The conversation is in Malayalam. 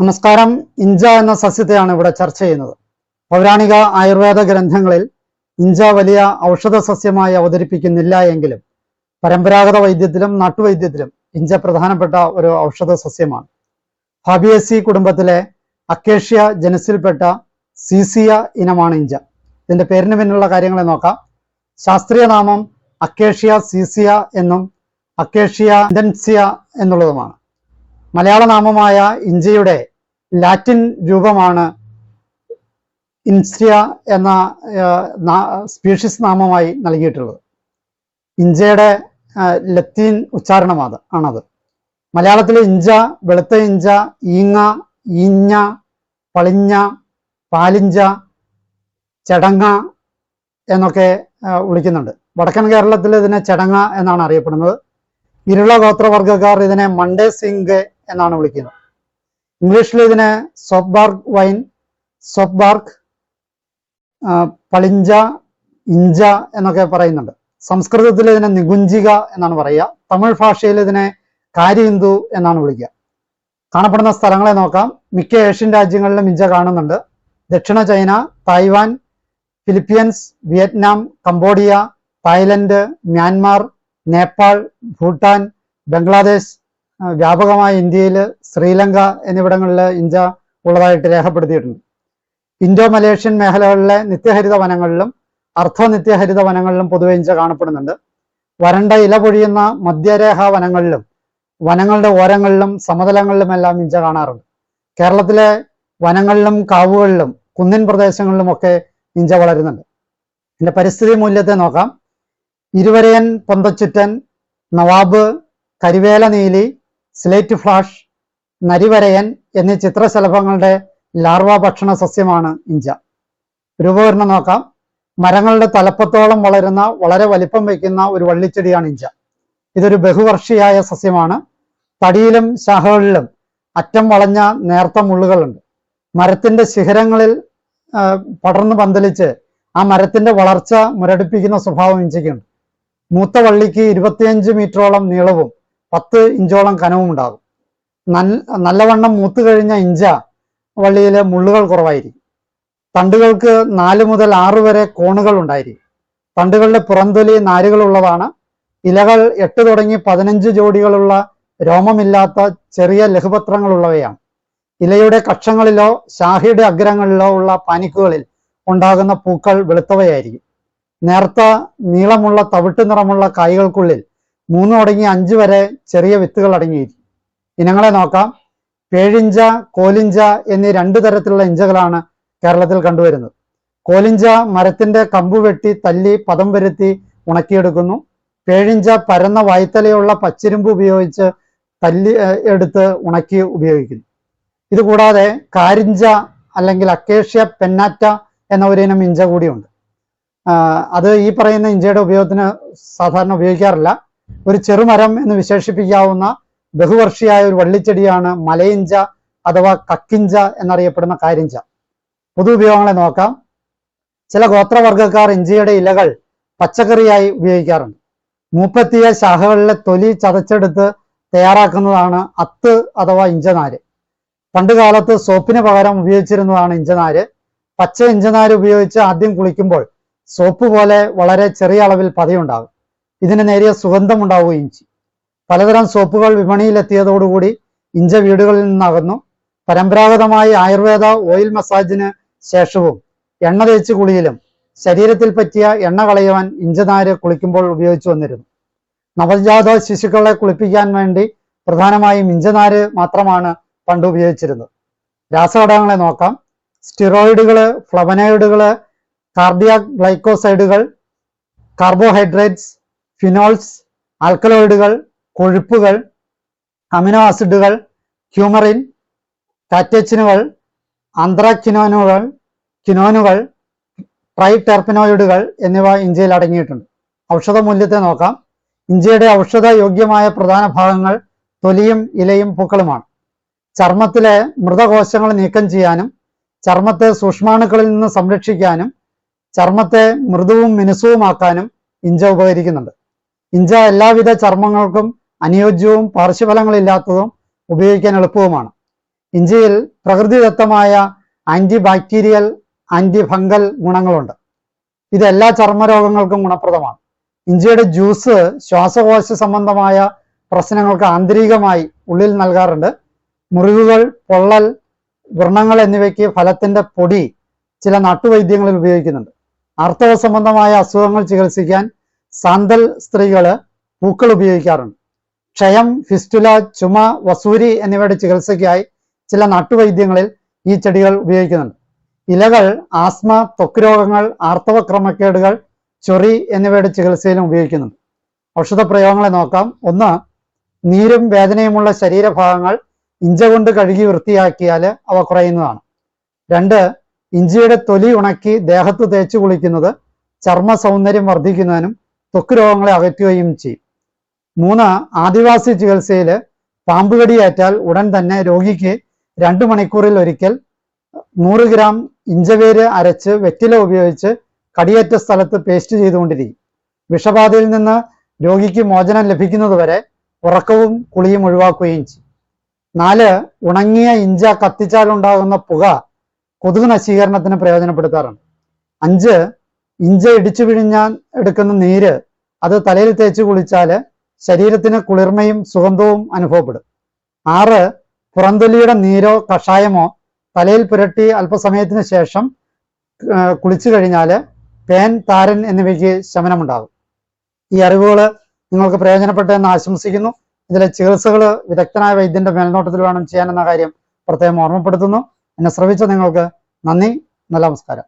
നമസ്കാരം. ഇഞ്ച എന്ന സസ്യത്തെയാണ് ഇവിടെ ചർച്ച ചെയ്യുന്നത്. പൗരാണിക ആയുർവേദ ഗ്രന്ഥങ്ങളിൽ ഇഞ്ച വലിയ ഔഷധ സസ്യമായി അവതരിപ്പിക്കുന്നില്ല എങ്കിലും പരമ്പരാഗത വൈദ്യത്തിലും നാട്ടുവൈദ്യത്തിലും ഇഞ്ച പ്രധാനപ്പെട്ട ഒരു ഔഷധ സസ്യമാണ്. ഫാബിയസി കുടുംബത്തിലെ അക്കേഷ്യ ജനസിൽപ്പെട്ട സീസിയ ഇനമാണ് ഇഞ്ച ഇതിന്റെ പേരിന് പിന്നിലുള്ള കാര്യങ്ങളെ നോക്കാം. ശാസ്ത്രീയ നാമം അക്കേഷ്യ സീസിയ എന്നും അക്കേഷ്യ ഇൻഡൻസിയ എന്നുള്ളതുമാണ്. മലയാള നാമമായ ഇഞ്ചിയുടെ ലാറ്റിൻ രൂപമാണ് ഇൻസ്റ്റിയ എന്ന സ്പീഷീസ് നാമമായി നൽകിയിട്ടുള്ളത്. ഇഞ്ചയുടെ ലത്തീൻ ഉച്ചാരണം അത് ആണത്. മലയാളത്തിലെ ഇഞ്ച വെളുത്ത ഇഞ്ച ഈങ്ങ ഈഞ്ഞ പളിഞ്ഞ പാലിഞ്ച ചടങ്ങ എന്നൊക്കെ വിളിക്കുന്നുണ്ട്. വടക്കൻ കേരളത്തിൽ ഇതിനെ ചടങ്ങ എന്നാണ് അറിയപ്പെടുന്നത്. ഇരുള ഗോത്രവർഗക്കാർ ഇതിനെ മണ്ടേ സിംഗ് എന്നാണ് വിളിക്കുന്നത്. ഇംഗ്ലീഷിൽ ഇതിനെ സോപ്ബാർക്ക് വൈൻ സോപ്ബാർക്ക് പളിഞ്ച ഇഞ്ച എന്നൊക്കെ പറയുന്നുണ്ട്. സംസ്കൃതത്തിൽ ഇതിനെ നികുഞ്ചിക എന്നാണ് പറയുക. തമിഴ് ഭാഷയിൽ ഇതിനെ കാര്യഹിന്ദു എന്നാണ് വിളിക്കുക. കാണപ്പെടുന്ന സ്ഥലങ്ങളെ നോക്കാം. മിക്ക ഏഷ്യൻ രാജ്യങ്ങളിലും ഇഞ്ച കാണുന്നുണ്ട്. ദക്ഷിണ China Taiwan Philippines Vietnam Cambodia Thailand Myanmar Nepal Bhutan Bangladesh വ്യാപകമായി ഇന്ത്യയിൽ ശ്രീലങ്ക എന്നിവിടങ്ങളിൽ ഇഞ്ച ഉള്ളതായിട്ട് രേഖപ്പെടുത്തിയിട്ടുണ്ട്. ഇൻഡോ മലേഷ്യൻ മേഖലകളിലെ നിത്യഹരിത വനങ്ങളിലും അർദ്ധ നിത്യഹരിത വനങ്ങളിലും പൊതുവെ ഇഞ്ച കാണപ്പെടുന്നുണ്ട്. വരണ്ട ഇല പൊഴിയുന്ന മധ്യരേഖ വനങ്ങളിലും വനങ്ങളുടെ ഓരങ്ങളിലും സമതലങ്ങളിലുമെല്ലാം ഇഞ്ച കാണാറുണ്ട്. കേരളത്തിലെ വനങ്ങളിലും കാവുകളിലും കുന്നിൻ പ്രദേശങ്ങളിലുമൊക്കെ ഇഞ്ച വളരുന്നുണ്ട്. ഇതിന്റെ പരിസ്ഥിതി മൂല്യത്തെ നോക്കാം. ഇരുവരയൻ പൊന്തച്ചുറ്റൻ നവാബ് കരിവേല നീലി സ്ലേറ്റ് ഫ്ലാഷ് നരിവരയൻ എന്നീ ചിത്രശലഭങ്ങളുടെ ലാർവ ഭക്ഷണ സസ്യമാണ് ഇഞ്ച. രൂപവരണം നോക്കാം. മരങ്ങളുടെ തലപ്പത്തോളം വളരുന്ന വളരെ വലിപ്പം വയ്ക്കുന്ന ഒരു വള്ളിച്ചെടിയാണ് ഇഞ്ച. ഇതൊരു ബഹുവർഷിയായ സസ്യമാണ്. തടിയിലും ശാഖകളിലും അറ്റം വളഞ്ഞ നേർത്ത മുള്ളുകളുണ്ട്. മരത്തിന്റെ ശിഖരങ്ങളിൽ പടർന്നു പന്തലിച്ച് ആ മരത്തിന്റെ വളർച്ച മുരടിപ്പിക്കുന്ന സ്വഭാവം ഇഞ്ചയ്ക്കുണ്ട്. മൂത്ത വള്ളിക്ക് ഇരുപത്തിയഞ്ച് മീറ്ററോളം നീളവും പത്ത് ഇഞ്ചോളം കനവും ഉണ്ടാകും. നല്ല നല്ലവണ്ണം മൂത്ത് കഴിഞ്ഞ ഇഞ്ച വള്ളിയിലെ മുള്ളുകൾ കുറവായിരിക്കും. തണ്ടുകൾക്ക് നാല് മുതൽ ആറ് വരെ കോണുകൾ ഉണ്ടായിരിക്കും. തണ്ടുകളുടെ പുറന്തൊലി നാരുകളുള്ളതാണ്. ഇലകൾ എട്ട് തുടങ്ങി പതിനഞ്ച് ജോഡികളുള്ള രോമമില്ലാത്ത ചെറിയ ലഘുപത്രങ്ങളുള്ളവയാണ്. ഇലയുടെ കക്ഷങ്ങളിലോ ശാഖയുടെ അഗ്രങ്ങളിലോ ഉള്ള പാനിക്കുകളിൽ ഉണ്ടാകുന്ന പൂക്കൾ വെളുത്തവയായിരിക്കും. നേർത്ത നീളമുള്ള തവിട്ട് നിറമുള്ള കായ്കൾക്കുള്ളിൽ മൂന്ന് തുടങ്ങി അഞ്ച് വരെ ചെറിയ വിത്തുകൾ അടങ്ങിയിരിക്കും. ഇനങ്ങളെ നോക്കാം. പേഴിഞ്ച കോലിഞ്ച എന്നീ രണ്ടു തരത്തിലുള്ള ഇഞ്ചകളാണ് കേരളത്തിൽ കണ്ടുവരുന്നത്. കോലിഞ്ച മരത്തിന്റെ കമ്പ് വെട്ടി തല്ലി പദം വരുത്തി ഉണക്കിയെടുക്കുന്നു. പേഴിഞ്ച പരന്ന വായ്ത്തലയുള്ള പച്ചിരുമ്പ് ഉപയോഗിച്ച് തല്ലി എടുത്ത് ഉണക്കി ഉപയോഗിക്കുന്നു. ഇതുകൂടാതെ കാരിഞ്ച അല്ലെങ്കിൽ അക്കേഷ്യ പെന്നാറ്റ എന്ന ഒരു ഇനം ഇഞ്ച കൂടിയുണ്ട്. അത് ഈ പറയുന്ന ഇഞ്ചയുടെ ഉപയോഗത്തിന് സാധാരണ ഉപയോഗിക്കാറില്ല. ഒരു ചെറുമരം എന്ന് വിശേഷിപ്പിക്കാവുന്ന ബഹുവർഷിയായ ഒരു വള്ളിച്ചെടിയാണ് മലയിഞ്ച അഥവാ കക്കിഞ്ച എന്നറിയപ്പെടുന്ന കാരിഞ്ച. പൊതു ഉപയോഗങ്ങളെ നോക്കാം. ചില ഗോത്രവർഗക്കാർ ഇഞ്ചിയുടെ ഇലകൾ പച്ചക്കറിയായി ഉപയോഗിക്കാറുണ്ട്. മൂപ്പത്തിയ ശാഖകളിലെ തൊലി ചതച്ചെടുത്ത് തയ്യാറാക്കുന്നതാണ് അത്ത് അഥവാ ഇഞ്ചനാര്. പണ്ട് കാലത്ത് സോപ്പിന് പകരം ഉപയോഗിച്ചിരുന്നതാണ് ഇഞ്ചനാര്. പച്ച ഇഞ്ചനാര് ഉപയോഗിച്ച് ആദ്യം കുളിക്കുമ്പോൾ സോപ്പ് പോലെ വളരെ ചെറിയ അളവിൽ പതയുണ്ടാകും. ഇതിന് നേരിയ സുഗന്ധം ഉണ്ടാവുകയും ചെയ്യും. പലതരം സോപ്പുകൾ വിപണിയിലെത്തിയതോടുകൂടി ഇഞ്ച വീടുകളിൽ നിന്നകന്നു. പരമ്പരാഗതമായി ആയുർവേദ ഓയിൽ മസാജിന് ശേഷവും എണ്ണ തേച്ച് കുളിയിലും ശരീരത്തിൽ പറ്റിയ എണ്ണ കളയുവാൻ ഇഞ്ചനാര് കുളിക്കുമ്പോൾ ഉപയോഗിച്ചു വന്നിരുന്നു. നവജാത ശിശുക്കളെ കുളിപ്പിക്കാൻ വേണ്ടി പ്രധാനമായും ഇഞ്ചനാര് മാത്രമാണ് പണ്ട് ഉപയോഗിച്ചിരുന്നത്. രാസഘടകങ്ങളെ നോക്കാം. സ്റ്റിറോയിഡുകൾ ഫ്ലവനോയിഡുകൾ കാർഡിയാക് ഗ്ലൈക്കോസൈഡുകൾ കാർബോഹൈഡ്രേറ്റ്സ് ഫിനോൾസ് ആൽക്കലോയിഡുകൾ കൊഴുപ്പുകൾ അമിനോ ആസിഡുകൾ ഹ്യൂമറിൻ കാറ്റച്ചിനുകൾ അന്ത്രക്കിനോനുകൾ കിനോനുകൾ ട്രൈടെർപ്പിനോയിഡുകൾ എന്നിവ ഇഞ്ചിയിൽ അടങ്ങിയിട്ടുണ്ട്. ഔഷധ മൂല്യത്തെ നോക്കാം. ഇഞ്ചിയുടെ ഔഷധ യോഗ്യമായ പ്രധാന ഭാഗങ്ങൾ തൊലിയും ഇലയും പൂക്കളുമാണ്. ചർമ്മത്തിലെ മൃതകോശങ്ങൾ നീക്കം ചെയ്യാനും ചർമ്മത്തെ സൂക്ഷ്മാണുക്കളിൽ നിന്ന് സംരക്ഷിക്കാനും ചർമ്മത്തെ മൃദുവും മിനുസവുമാക്കാനും ഇഞ്ച ഉപകരിക്കുന്നുണ്ട്. ഇഞ്ച എല്ലാവിധ ചർമ്മങ്ങൾക്കും അനുയോജ്യവും പാർശ്വഫലങ്ങളില്ലാത്തതും ഉപയോഗിക്കാൻ എളുപ്പവുമാണ്. ഇഞ്ചിയിൽ പ്രകൃതിദത്തമായ ആന്റി ബാക്ടീരിയൽ ആന്റി ഫംഗൽ ഗുണങ്ങളുണ്ട്. ഇത് എല്ലാ ചർമ്മരോഗങ്ങൾക്കും ഗുണപ്രദമാണ്. ഇഞ്ചിയുടെ ജ്യൂസ് ശ്വാസകോശ സംബന്ധമായ പ്രശ്നങ്ങൾക്ക് ആന്തരികമായി ഉള്ളിൽ നൽകാറുണ്ട്. മുറിവുകൾ പൊള്ളൽ വ്രണങ്ങൾ എന്നിവയ്ക്ക് ഫലത്തിന്റെ പൊടി ചില നാട്ടുവൈദ്യങ്ങളിൽ ഉപയോഗിക്കുന്നുണ്ട്. ആർത്തവ സംബന്ധമായ അസുഖങ്ങൾ ചികിത്സിക്കാൻ സാന്തൽ സ്ത്രീകൾ പൂക്കൾ ഉപയോഗിക്കാറുണ്ട്. ക്ഷയം ഫിസ്റ്റുല ചുമ വസൂരി എന്നിവയുടെ ചികിത്സയ്ക്കായി ചില നാട്ടുവൈദ്യങ്ങളിൽ ഈ ചെടികൾ ഉപയോഗിക്കുന്നുണ്ട്. ഇലകൾ ആസ്മ ത്വക്ക് രോഗങ്ങൾ ആർത്തവ ക്രമക്കേടുകൾ ചൊറി എന്നിവയുടെ ചികിത്സയിലും ഉപയോഗിക്കുന്നുണ്ട്. ഔഷധ പ്രയോഗങ്ങളെ നോക്കാം. ഒന്ന് നീരും വേദനയുമുള്ള ശരീരഭാഗങ്ങൾ ഇഞ്ച കൊണ്ട് കഴുകി വൃത്തിയാക്കിയാൽ അവ കുറയുന്നതാണ്. രണ്ട് ഇഞ്ചിയുടെ തൊലി ഉണക്കി ദേഹത്ത് തേച്ച് കുളിക്കുന്നത് ചർമ്മ സൗന്ദര്യം വർദ്ധിക്കുന്നതിനും തൊക്ക് രോഗങ്ങളെ അകറ്റുകയും ചെയ്യും. മൂന്ന് ആദിവാസി ചികിത്സയിൽ പാമ്പുകടിയേറ്റാൽ ഉടൻ തന്നെ രോഗിക്ക് രണ്ട് മണിക്കൂറിൽ ഒരിക്കൽ നൂറ് ഗ്രാം ഇഞ്ചവേര് അരച്ച് വെറ്റില ഉപയോഗിച്ച് കടിയേറ്റ സ്ഥലത്ത് പേസ്റ്റ് ചെയ്തുകൊണ്ടിരിക്കും. വിഷബാധയിൽ നിന്ന് രോഗിക്ക് മോചനം ലഭിക്കുന്നതുവരെ ഉറക്കവും കുളിയും ഒഴിവാക്കുകയും ചെയ്യും. നാല് ഉണങ്ങിയ ഇഞ്ച കത്തിച്ചാലുണ്ടാകുന്ന പുക കൊതുക് നശീകരണത്തിന് പ്രയോജനപ്പെടുത്താറുണ്ട്. അഞ്ച് ഇഞ്ച് ഇടിച്ചു പിഴിഞ്ഞാൽ എടുക്കുന്ന നീര് അത് തലയിൽ തേച്ച് കുളിച്ചാൽ ശരീരത്തിന് കുളിർമയും സുഗന്ധവും അനുഭവപ്പെടും. ആറ് പുറന്തൊലിയുടെ നീരോ കഷായമോ തലയിൽ പുരട്ടി അല്പസമയത്തിന് ശേഷം കുളിച്ചു കഴിഞ്ഞാൽ പേൻ താരൻ എന്നിവയ്ക്ക് ശമനമുണ്ടാകും. ഈ അറിവുകൾ നിങ്ങൾക്ക് പ്രയോജനപ്പെട്ടെന്ന് ആശംസിക്കുന്നു. ഇതിലെ ചികിത്സകൾ വിദഗ്ധനായ വൈദ്യന്റെ മേൽനോട്ടത്തിൽ വേണം ചെയ്യാനെന്ന കാര്യം പ്രത്യേകം ഓർമ്മപ്പെടുത്തുന്നു. എന്നെ ശ്രവിച്ച നിങ്ങൾക്ക് നന്ദി നമസ്കാരം.